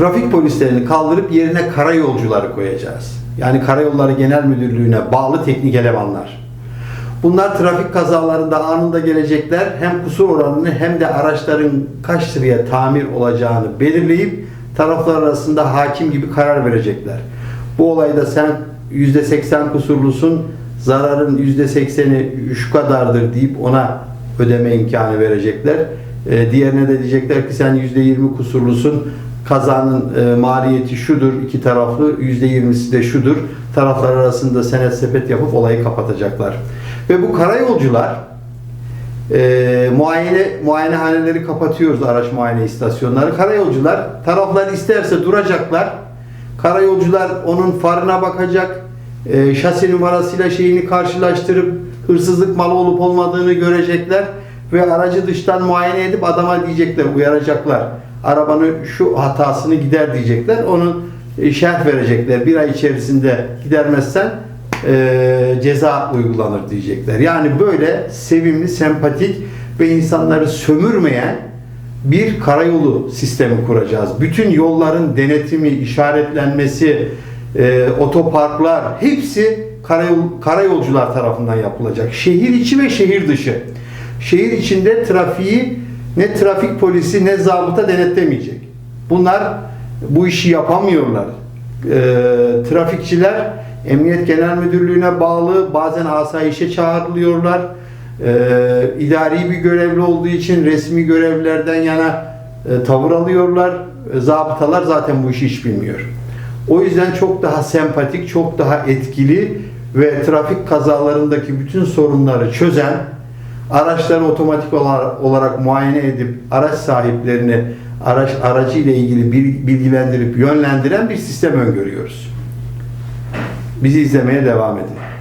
trafik polislerini kaldırıp yerine karayolcuları koyacağız. Yani Karayolları Genel Müdürlüğü'ne bağlı teknik elemanlar. Bunlar trafik kazalarında anında gelecekler. Hem kusur oranını hem de araçların kaç liraya tamir olacağını belirleyip taraflar arasında hakim gibi karar verecekler. Bu olayda sen %80 kusurlusun, zararın %80'i şu kadardır deyip ona ödeme imkanı verecekler. Ee, diğerine de diyecekler ki sen %20 kusurlusun, kazanın e, maliyeti şudur, iki taraflı %20'si de şudur. Taraflar arasında senet sepet yapıp olayı kapatacaklar. Ve bu karayolcular e, muayene muayenehaneleri kapatıyoruz araç muayene istasyonları. Karayolcular taraflar isterse duracaklar. Karayolcular onun farına bakacak. E, şasi numarasıyla şeyini karşılaştırıp hırsızlık malı olup olmadığını görecekler ve aracı dıştan muayene edip adama diyecekler, uyaracaklar. Arabanın şu hatasını gider diyecekler. Onun e, şerh verecekler. Bir ay içerisinde gidermezsen e, ceza uygulanır diyecekler. Yani böyle sevimli, sempatik ve insanları sömürmeyen bir karayolu sistemi kuracağız. Bütün yolların denetimi, işaretlenmesi, e, otoparklar hepsi karayol, karayolcular tarafından yapılacak. Şehir içi ve şehir dışı. Şehir içinde trafiği ne trafik polisi ne zabıta denetlemeyecek. Bunlar bu işi yapamıyorlar. E, trafikçiler Emniyet Genel Müdürlüğü'ne bağlı bazen asayişe çağrılıyorlar. E, idari bir görevli olduğu için resmi görevlerden yana e, tavır alıyorlar. E, zabıtalar zaten bu işi hiç bilmiyor. O yüzden çok daha sempatik, çok daha etkili ve trafik kazalarındaki bütün sorunları çözen, araçları otomatik olarak, olarak muayene edip araç sahiplerini araç aracı ile ilgili bil- bilgilendirip yönlendiren bir sistem öngörüyoruz. Bizi izlemeye devam edin.